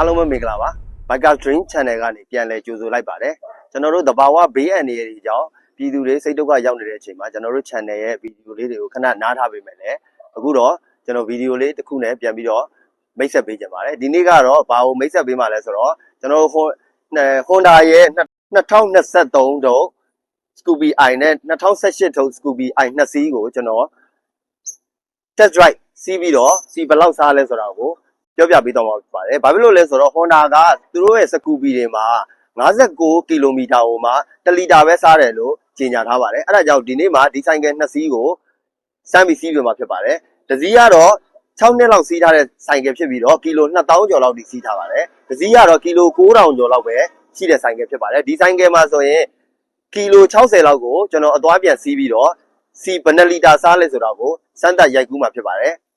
အားလုံးပဲမင်္ဂလာပါ Biker Dream Channel ကနေပြန်လည်ကြိုဆိုလိုက်ပါတယ်ကျွန်တော်တို့တဘာဝဘေးအန္တရာယ်တွေကြောင့်ပြည်သူတွေစိတ်ဒုက္ခရောက်နေတဲ့အချိန်မှာကျွန်တော်တို့ channel ရဲ့ဗီဒီယိုလေးတွေကိုခဏနားထားပေးမယ်လေအခုတော့ကျွန်တော်ဗီဒီယိုလေးတစ်ခုနဲ့ပြန်ပြီးတော့မိတ်ဆက်ပေးကြပါတယ်ဒီနေ့ကတော့ဘာကိုမိတ်ဆက်ပေးမှာလဲဆိုတော့ကျွန်တော်ဟွန် Honda ရဲ့2023တုန်း Scoopy i နဲ့2018ထုပ် Scoopy i နှစ်စီးကိုကျွန်တော် test drive စီးပြီးတော့စီဘယ်လောက်စားလဲဆိုတာကို ပြောပြပေးတော့မှာဖြစ်ပါတယ်။ဘာဖြစ်လို့လဲဆိုတော့ Honda ကသူတို့ရဲ့ Scoopy တွေမှာ59ကီလိုမီတာဟိုမှာ1လီတာပဲစားတယ်လို့ကြေညာထားပါတယ်။အဲဒါကြောင့်ဒီနေ့မှာဒီဆိုင်ကယ်နှစ်စီးကိုစမ်းပြီးစီးပြမှာဖြစ်ပါတယ်။တစ်စီးကတော့6နှစ်လောက်စီးထားတဲ့ဆိုင်ကယ်ဖြစ်ပြီးတော့ကီလို2000ကျော်လောက်ထိစီးထားပါတယ်။တစ်စီးကတော့ကီလို9000ကျော်လောက်ပဲရှိတဲ့ဆိုင်ကယ်ဖြစ်ပါတယ်။ဒီဆိုင်ကယ်မှာဆိုရင်ကီလို60လောက်ကိုကျွန်တော်အသွားပြန်စီးပြီးတော့စီဘယ်နှလီတာစားလဲဆိုတာကိုစမ်းသပ်ရိုက်ကူးမှာဖြစ်ပါတယ်။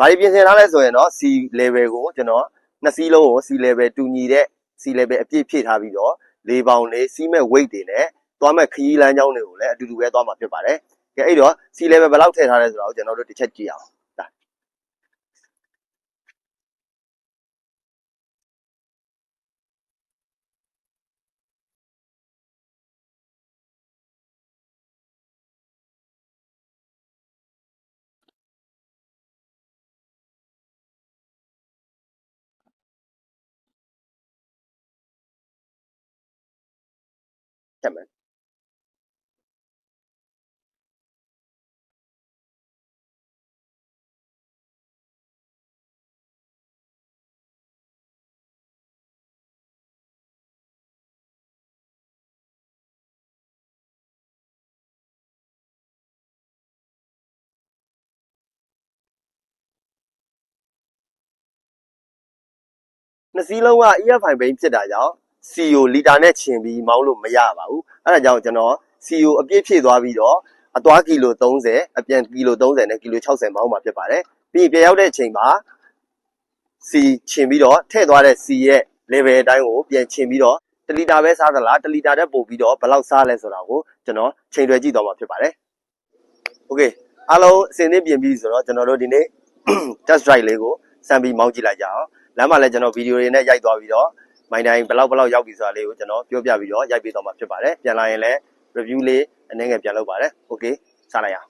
ဘာတွေပြင်ဆင်ထားလဲဆိုရင်တော့ C level ကိုကျွန်တော်နှစ်စီးလုံးကို C level တူညီတဲ့ C level အပြည့်ဖြည့်ထားပြီးတော့လေးပေါင်လေးစီးမဲ့ weight တွေနဲ့သွားမဲ့ခရီးလမ်းကြောင်းတွေကိုလည်းအတူတူပဲသွားမှာဖြစ်ပါတယ်။ကဲအဲ့တော့ C level ဘယ်လောက်ထည့်ထားလဲဆိုတာကိုကျွန်တော်တို့တစ်ချက်ကြည့်အောင်။ ဒါချက်မယ်နှစ်စီးလုံးက EFI ဘိန်းဖြစ်တာကြောင့် CO လီတာနဲ့ချင်ပြီးမောင်းလို့မရပါဘူးအဲဒါကြောင့်ကျွန်တော် CO အပြည့်ဖြည့်သွားပြီးတော့အသွားကီလို30အပြန်ကီလို30နဲ့ကီလို60မောင်းမှာဖြစ်ပါတယ်ပြီးရင်ပြန်ရောက်တဲ့အချိန်မှာ C ချင်ပြီးတော့ထည့်သွားတဲ့ C ရဲ့ level အတိုင်းကိုပြန်ချင်ပြီးတော့1လီတာပဲစားသလား1လီတာတက်ပို့ပြီးတော့ဘယ်လောက်စားလဲဆိုတာကိုကျွန်တော်ချိန်တွယ်ကြည့်သွားမှာဖြစ်ပါတယ် Okay အားလုံးအစင်းသင်းပြင်ပြီးဆိုတော့ကျွန်တော်တို့ဒီနေ့ test drive လေးကိုစမ်းပြီးမောင်းကြည့်လိုက်ကြအောင်လမ်းမှာလည်းကျွန်တော်ဗီဒီယိုတွေနဲ့ရိုက်သွားပြီးတော့ မိုင်းတိုင်းဘယ်လောက်ဘယ်လောက်ရောက်ပြီဆိုတာလေးကိုကျွန်တော်ပြောပြပြီးတော့ရိုက်ပေးသွားမှာဖြစ်ပါတယ်ပြန်လာရင်လည်း review လေးအနည်းငယ်ပြန်လုပ်ပါတယ် Okay စလိုက်အောင်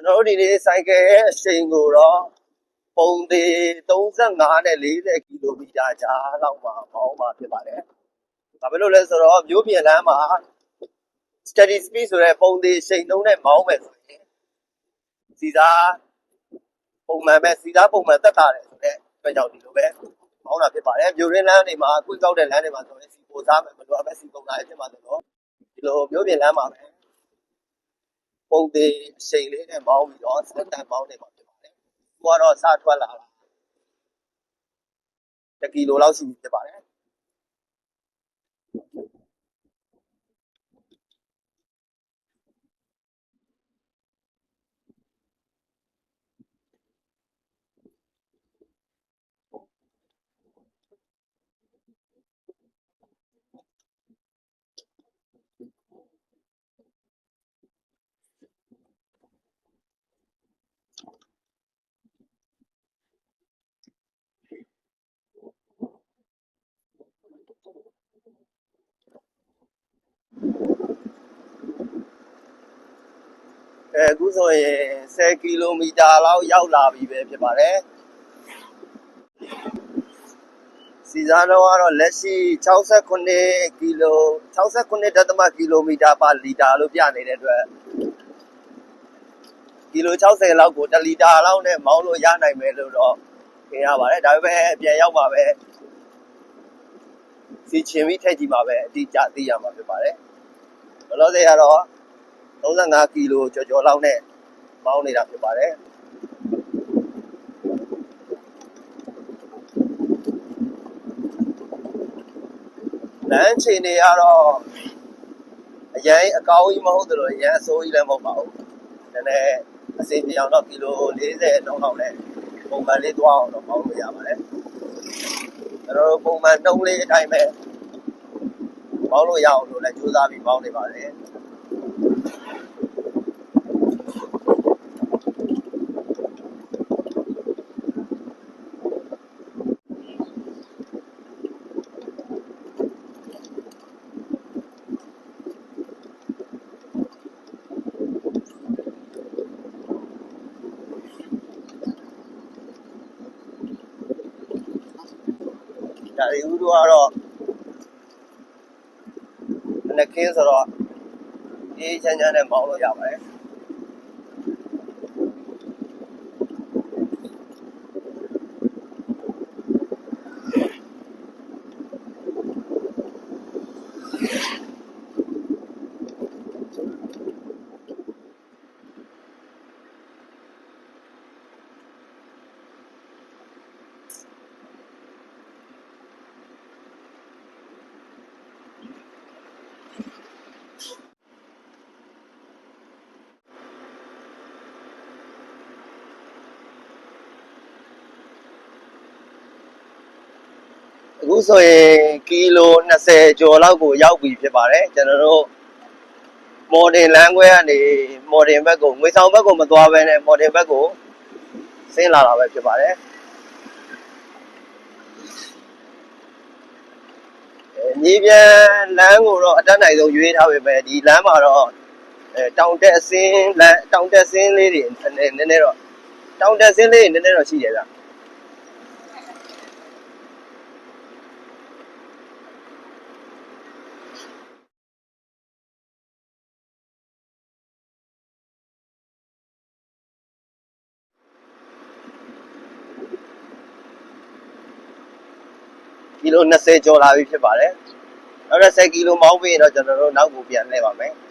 ကျွန်တော်တို့ဒီနေ့ဆိုင်ကယ်ရဲ့အရှိန်ကိုတော့ပုံသေး35နဲ့40ကီလိုမီတာကြားလောက်မှာပေါင်းမှာဖြစ်ပါတယ်။ဒါပဲလို့လဲဆိုတော့မြို့ပြင်လမ်းမှာ steady speed ဆိုတဲ့ပုံသေးရှိန်နှုန်းနဲ့မောင်းမယ်ဆိုရင်စီစားပုံမှန်ပဲစီစားပုံမှန်တက်တာတယ်ဆိုတဲ့အတွက်ကြောင့်ဒီလိုပဲမောင်းတာဖြစ်ပါတယ်။မြို့ရင်းလမ်းတွေမှာအကွေ့ကောက်တဲ့လမ်းတွေမှာဆိုရင်စီပိုစားမယ်မလို့အပဲစီပုံတာဖြစ်မှာဆိုတော့ဒီလိုမြို့ပြင်လမ်းမှာပဲ ပုံသေးအချိန်လေးနဲ့မောင်းပြီးတော့စက်တန်မောင်းနေမှာဖြစ်ပါတယ်။သူကတော့စထွက်လာတာတကီလိုလောက်ရှိပြီဖြစ်ပါတယ် အဲအခုဆိုရင်10ကီလိုမီတာလောက်ရောက်လာပြီပဲဖြစ်ပါတယ်စီစားတော့ကတော့လက်ရှိ69ကီလို 69. ကီလိုမီတာပါလီတာလို့ပြနေတဲ့အတွက်ကီလို60လောက်ကို1လီတာလောက်နဲ့မောင်းလို့ရနိုင်မယ်လို့တော့ထင်ရပါတယ်ဒါပေမဲ့အပြန်ရောက်ပါပဲစီချင်းပြီးထည့်ကြည့်ပါပဲအတိအကျသိရမှာဖြစ်ပါတယ်လောလောဆယ်ကတော့ 35ကီလိုကျော်ကျော်လောက်နဲ့မောင်းနေတာဖြစ်ပါတယ်လမ်းခြေနေရတော့အရင်အကောင်းကြီးမဟုတ်သလိုအရင်အဆိုးကြီးလည်းမဟုတ်ပါဘူးနည်းနည်းအစီအပြောင်တော့ကီလို40တောင်းတော့နဲ့ပုံမှန်လေးသွားအောင်တော့ပေါင်းလို့ရပါတယ်ကျွန်တော်တို့ပုံမှန်နှုံးလေးအတိုင်းပဲပေါင်းလို့ရအောင်လို့လည်းကြိုးစားပြီးပေါင်းနေပါတယ် ရီဦးတို့ကတော့နည်းခင်းဆိုတော့အေးချမ်းချမ်းနဲ့မောင်းလို့ရပါတယ် အခုဆိုရင်ကီလို20ကျော်လောက်ကိုရောက်ပြီဖြစ်ပါတယ်ကျွန်တော်တို့မော်ဒင်လမ်းခွဲကနေမော်ဒင်ဘက်ကိုငွေဆောင်ဘက်ကိုမသွားဘဲနဲ့မော်ဒင်ဘက်ကိုဆင်းလာတာပဲဖြစ်ပါတယ်အဲမြေပြန်လမ်းကိုတော့အတက်နိုင်ဆုံးရွေးထားပေမဲ့ဒီလမ်းမှာတော့အဲတောင်တက်အစင်းလမ်းတောင်တက်ဆင်းလေးတွေနည်းနည်းတော့တောင်တက်ဆင်းလေးတွေနည်းနည်းတော့ရှိတယ်ဗျ လို20ကျော်လာပြီဖြစ်ပါတယ်။နောက်တော့10ကီလိုမောင်းပြီးရင်တော့ကျွန်တော်တို့နောက်ကိုပြန်လှည့်ပါမယ်။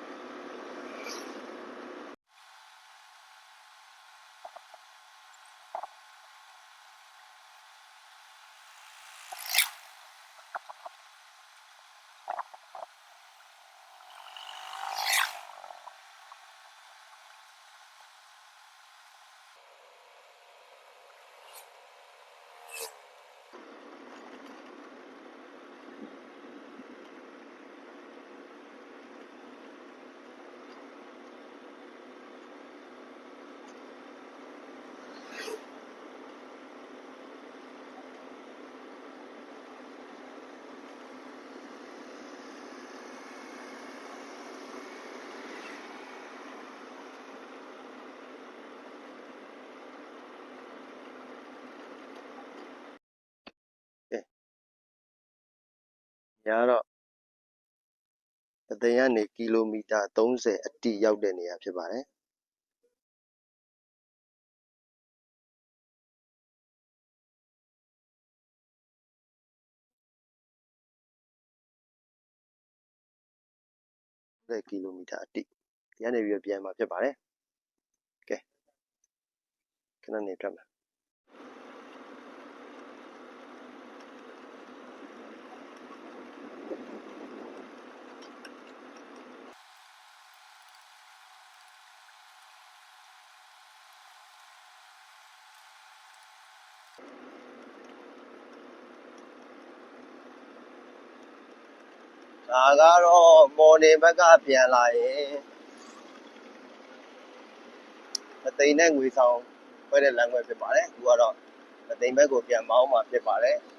ညာတော့အသိန်းကနေကီလိုမီတာ30အတိရောက်တဲ့နေရာဖြစ်ပါတယ်။တဲ့ကီလိုမီတာအတိဒီကနေပြီးတော့ပြန်มาဖြစ်ပါတယ်။ကဲခဏနေတက်မယ်။ ဒါကတော့မော်နေဘက်ကပြန်လာရင်အသိန်းနဲ့ငွေဆောင်ခွဲတဲ့လမ်းခွဲဖြစ်ပါတယ်။သူကတော့အသိန်းဘက်ကိုပြန်မောင်းมาဖြစ်ပါတယ်။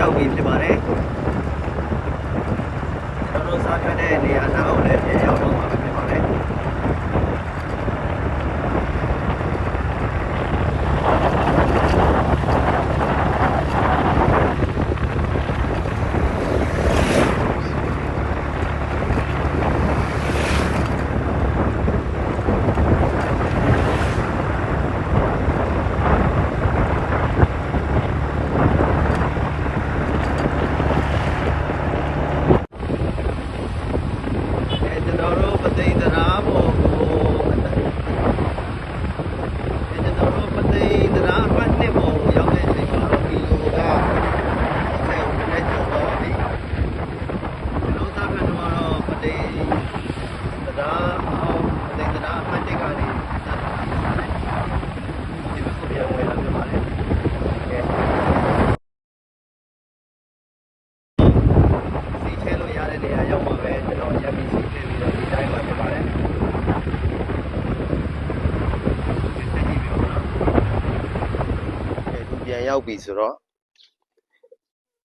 ရောက်ပြီဖြစ်ပါတယ်ကျွန်တော်တို့စားထွက်တဲ့နေရာနောက်ကိုလည်းပြန်ရောက်တော့မှာဖြစ်ပါတယ် အဲကျွန်တော်တို့ပသိမ်တရားပေါ်ကိုအဲကျွန်တော်တို့ပသိမ်တရားပတ်နှစ်ပေါ်ကိုရောက်တဲ့အချိန်မှာတော့ဒီလိုကအဲနဲ့ကျော်တော့ဒီကျွန်တော်သားကတော့ပသိမ်တရားအောင်ပသိမ်တရားပတ်နှစ်ကနေစတာဒီဘက်ကိုပြန်ဝင်လာပြပါတယ်ကဲစီချဲလို့ရတဲ့နေရာရောက်ပါပဲကျွန်တော်ရပ်ပြီးစီချဲပြီးတော့ဒီတိုင်းပါဖြစ်ပါတယ်ကဲဒီပြန် ရောက်ပြီဆိုတော့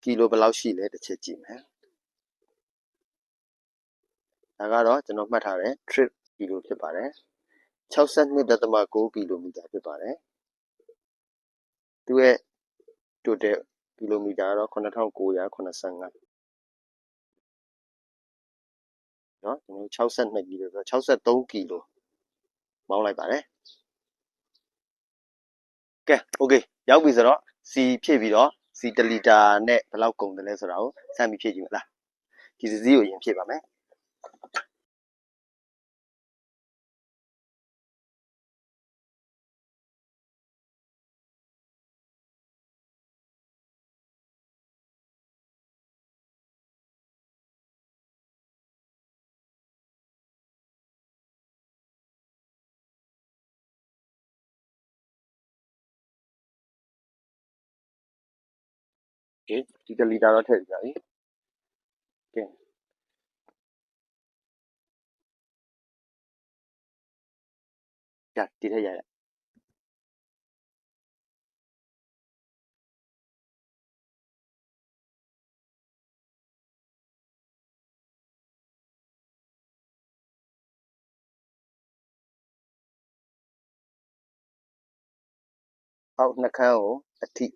ကီလိုဘယ်လောက်ရှိလဲတစ်ချက်ကြည့်မယ်ဒါကတော့ကျွန်တော်မှတ်ထားတဲ့ trip ကီလိုဖြစ်ပါတယ်62.6ကီလိုမီတာဖြစ်ပါတယ်သူရဲ့ total ကီလိုမီတာကတော့9985နော်ကျွန်တော်62ကီလိုဆိုတော့63ကီလိုမောင်းလိုက်ပါတယ်ကဲ okay ရောက်ပြီဆိုတော့ C ဖြည့်ပြီးတော့ C 1လီတာနဲ့ဘယ်လောက်ကုန်တယ်လဲဆိုတာကိုစမ်းပြီးဖြည့်ကြည့်မလားဒီစည်းကိုအရင်ဖြည့်ပါမယ် ကဲဒီတလီတာတော့ထည့်ပြပါပြီကဲရတိထည့်ရရအောက်နှကန်းကိုအထိ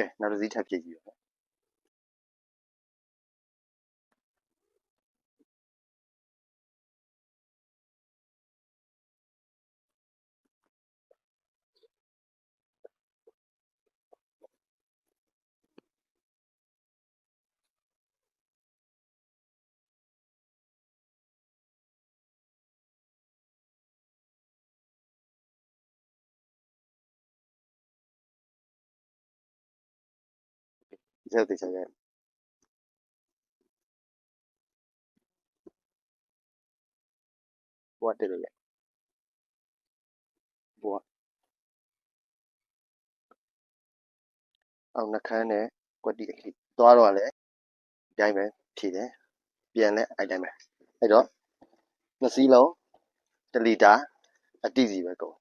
ကဲနောက်တစ်စီးထပ်ဖြည့်ကြည့်ပါမယ် ဒီဆက်သေးချင်ရဘဝတက်လို့ရဘဝအောက်နှခမ်းနဲ့ကွက်တီအထိသွားတော့လည်းဒီတိုင်းပဲဖြည့်တယ်ပြန်လဲအဲ့တိုင်းပဲအဲ့တော့နှစ်စီးလုံး1လီတာအတိစီပဲကုန်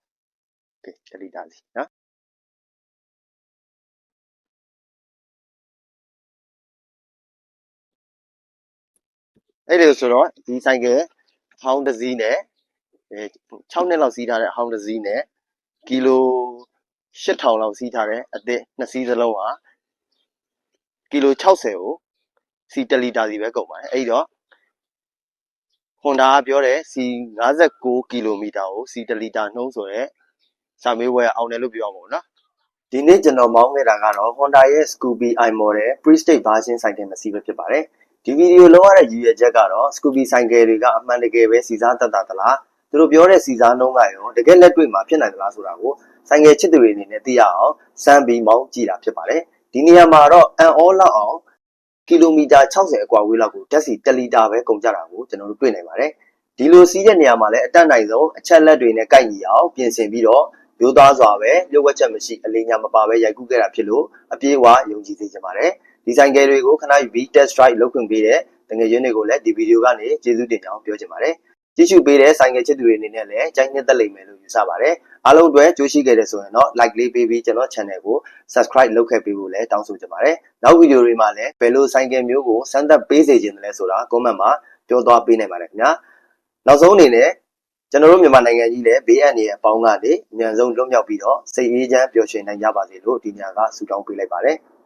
โอเค1လီတာစီနော် အဲ့ဒါဆိုတော့ဒီဆိုင်ကယ်ဟောင်းတစ်စီးနဲ့အဲ6နှစ်လောက်စီးထားတဲ့ဟောင်းတစ်စီးနဲ့ကီလို8000လောက်စီးထားတဲ့အသစ်နှစ်စီးစလုံးဟာကီလို60ကိုစီ1လီတာစီပဲကုန်ပါတယ်အဲ့ဒီတော့ Honda ကပြောတယ်စီ59ကီလိုမီတာကိုစီ1လီတာနှုံးဆိုတဲ့စာမေးပွဲအောင်တယ်လို့ပြောအောင်ပေါ့နော်ဒီနေ့ကျွန်တော်မောင်းခဲ့တာကတော့ Honda ရဲ့ Scoopy i model Prestige version ဆိုင်တဲ့နှစ်စီးပဲဖြစ်ပါတယ် ဒီဗီဒီယိုလောက်ရတဲ့ရည်ရွယ်ချက်ကတော့ Scoopy ဆိုင်ကယ်တွေကအမှန်တကယ်ပဲစီစားတတ်တာသလားသူတို့ပြောတဲ့စီစားနှုန်းကရောတကယ်လက်တွေ့မှာဖြစ်နိုင်သလားဆိုတာကိုဆိုင်ကယ်ချစ်သူတွေအနေနဲ့သိရအောင်စမ်းပြီးမောင်းကြည့်တာဖြစ်ပါတယ်ဒီနေရာမှာတော့အန်အောလောက်အောင်ကီလိုမီတာ60အကွာဝေးလောက်ကိုတက်စီ1လီတာပဲကုန်ကြတာကိုကျွန်တော်တို့တွေ့နိုင်ပါတယ်ဒီလိုစီးတဲ့နေရာမှာလည်းအတက်နိုင်ဆုံးအချက်လက်တွေနဲ့ကိုက်ညီအောင်ပြင်ဆင်ပြီးတော့ရိုးသားစွာပဲလျှို့ဝှက်ချက်မရှိအလေးညာမပါပဲရိုက်ကူးခဲ့တာဖြစ်လို့အပြေးအဝယုံကြည်စေချင်ပါတယ် ဒီဆိုင်ကယ်တွေကိုခဏယူပြီး test drive လုပ်ခွင့်ပေးတဲ့တငယ်ရင်းတွေကိုလည်းဒီဗီဒီယိုကနေကျေးဇူးတင်ကြောင်းပြောချင်ပါတယ်ကြည့်ရှုပေးတဲ့ဆိုင်ငယ်ချစ်သူတွေအနေနဲ့လည်းကြိုက်နှစ်သက်လိမ့်မယ်လို့ယူဆပါတယ်အားလုံးအတွက်ကြိုးရှိခဲ့တဲ့ဆိုရင်တော့ like လေးပေးပြီးကျွန်တော် channel ကို subscribe လုပ်ခဲ့ပေးဖို့လည်းတောင်းဆိုချင်ပါတယ်နောက်ဗီဒီယိုတွေမှာလည်းဘယ်လိုဆိုင်ကယ်မျိုးကိုစမ်းသပ်ပေးစေချင်တယ်လဲဆိုတာ comment မှာပြောသွားပေးနိုင်ပါတယ်ခင်ဗျာနောက်ဆုံးအနေနဲ့ကျွန်တော်တို့မြန်မာနိုင်ငံကြီးလည်းဘေးအန္တရာယ်အပေါင်းကနေအမြန်ဆုံးလွတ်မြောက်ပြီးတော့စိတ်အေးချမ်းပျော်ရွှင်နိုင်ကြပါစေလို့ဒီညကဆုတောင်းပေးလိုက်ပါတယ်